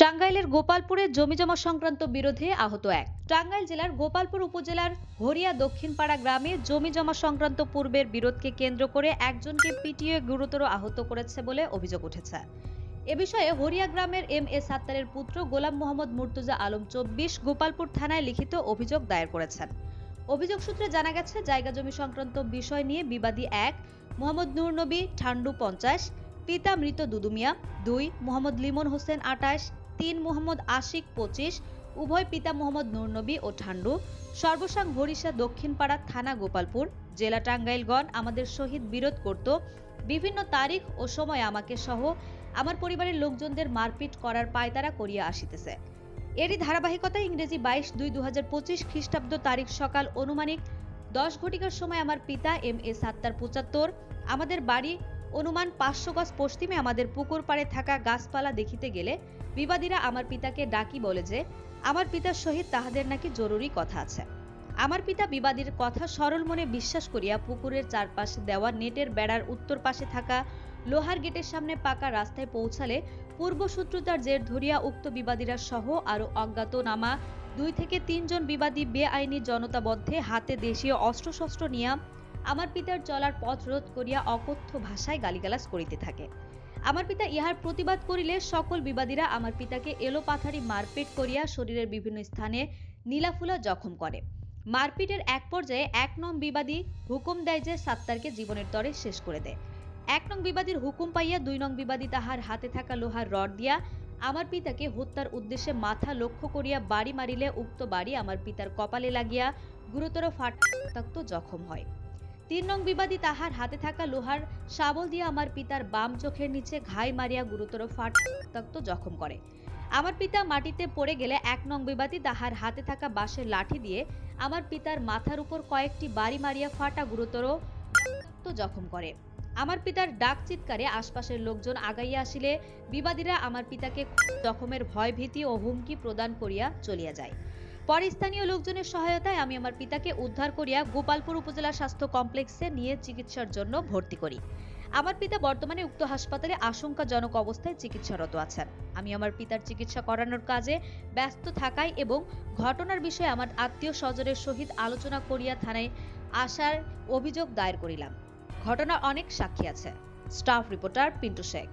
টাঙ্গাইলের গোপালপুরে জমিজমা সংক্রান্ত বিরোধে আহত এক। টাঙ্গাইল জেলার গোপালপুর উপজেলার হরিয়া দক্ষিণপাড়া গ্রামে জমিজমা সংক্রান্ত পূর্বের বিরোধকে কেন্দ্র করে একজনকে পিটিয়ে গুরুতর আহত করেছে বলে অভিযোগ উঠেছে। এ বিষয়ে হরিয়া গ্রামের এম এ সাত্তারের পুত্র গোলাম মোহাম্মদ মুর্তুজা আলম চব্বিশ গোপালপুর থানায় লিখিত অভিযোগ দায়ের করেছেন। অভিযোগ সূত্রে জানা গেছে, জায়গা জমি সংক্রান্ত বিষয় নিয়ে বিবাদী এক, মোহাম্মদ নূর নবী ঠান্ডু পঞ্চাশ, পিতা মৃত দুদুমিয়া দুই, মোহাম্মদ লিমন হোসেন আটাশ, তিন, মোহাম্মদ আশিক পঁচিশ, উভয় পিতা মোহাম্মদ নূরনবী ও ঠান্ডু। সর্বসাং হরিষা দক্ষিণপাড়া থানা গোপালপুর, জেলা টাঙ্গাইলগণ আমাদের সহিত বিরোধ করত। বিভিন্ন তারিখ ও সময় আমাকে সহ আমার পরিবারের লোকজনদের মারপিট করার পায়তারা করিয়া আসিতেছে। এরই ধারাবাহিকতায় ইংরেজি বাইশ দুই দু হাজার পঁচিশ খ্রিস্টাব্দ তারিখ সকাল অনুমানিক দশ ঘটিকার সময় আমার পিতা এম এ সাত্তার পঁচাত্তর, আমাদের বাড়ি অনুমান পাঁচশো গজ পশ্চিমে আমাদের পুকুর পাড়ে থাকা গাছপালা দেখিতে গেলে বিবাদীরা আমার পিতাকে ডাকি বলে যে, আমার পিতার সহিত তাহাদের নাকি জরুরি কথা আছে। আমার পিতা বিবাদীর কথা সরল মনে বিশ্বাস করিয়া পুকুরের চারপাশে দেওয়া নেটের বেড়ার উত্তর পাশে থাকা লোহার গেটের সামনে পাকা রাস্তায় পৌঁছালে পূর্বশত্রুতার জের ধরিয়া উক্ত বিবাদীরা সহ আরও অজ্ঞাতনামা দুই থেকে তিনজন বিবাদী বেআইনি জনতাবদ্ধে হাতে দেশীয় অস্ত্রশস্ত্র নিয়া আমার পিতার চলার পথ রোধ করিয়া অকথ্য ভাষায় গালিগালাজ করিতে থাকে। আমার পিতা ইহার প্রতিবাদ করিলে সকল বিবাদীরা আমার পিতাকে এলো পাথারি মারপিট করিয়া শরীরের বিভিন্ন স্থানে নীলাফুলা জখম করে। মারপিটের এক পর্যায়ে এক নং বিবাদী হুকুম দেয় যে সাত্তারকে জীবনের তরে শেষ করে দেয়। এক নং বিবাদীর হুকুম পাইয়া দুই নং বিবাদী তাহার হাতে থাকা লোহার রড দিয়া আমার পিতাকে হত্যার উদ্দেশ্যে মাথা লক্ষ্য করিয়া বাড়ি মারিলে উক্ত বাড়ি আমার পিতার কপালে লাগিয়া গুরুতর ফাটাক্ত জখম হয়। তিন নং বিবাদী তাহার হাতে থাকা লোহার শাবল দিয়ে আমার পিতার বাম চোখের নিচে ঘাই মারিয়া গুরুতর ফাটাক্ত জখম করে। আমার পিতা মাটিতে পড়ে গেলে এক নং বিবাদী তাহার হাতে থাকা বাঁশের লাঠি দিয়ে আমার পিতার মাথার উপর কয়েকটি বাড়ি মারিয়া ফাটা গুরুতর ফাটাক্ত জখম করে। আমার পিতার ডাক চিৎকারে আশপাশের লোকজন আগাইয়া আসিলে বিবাদীরা আমার পিতাকে জখমের ভয় ভীতি ও হুমকি প্রদান করিয়া চলিয়া যায়। পরে স্থানীয় লোকজনের সহায়তায় আমি আমার পিতাকে উদ্ধার করিয়া গোপালপুর উপজেলা স্বাস্থ্য কমপ্লেক্সে নিয়ে চিকিৎসার জন্য ভর্তি করি। আমার পিতা বর্তমানে উক্ত হাসপাতালে আশঙ্কাজনক অবস্থায় চিকিৎসারত আছেন। আমি আমার পিতার চিকিৎসা করানোর কাজে ব্যস্ত থাকায় এবং ঘটনার বিষয়ে আমার আত্মীয় স্বজনের সহিত আলোচনা করিয়া থানায় আসার অভিযোগ দায়ের করিলাম। ঘটনার অনেক সাক্ষী আছে। Staff reporter Pintu Sheikh.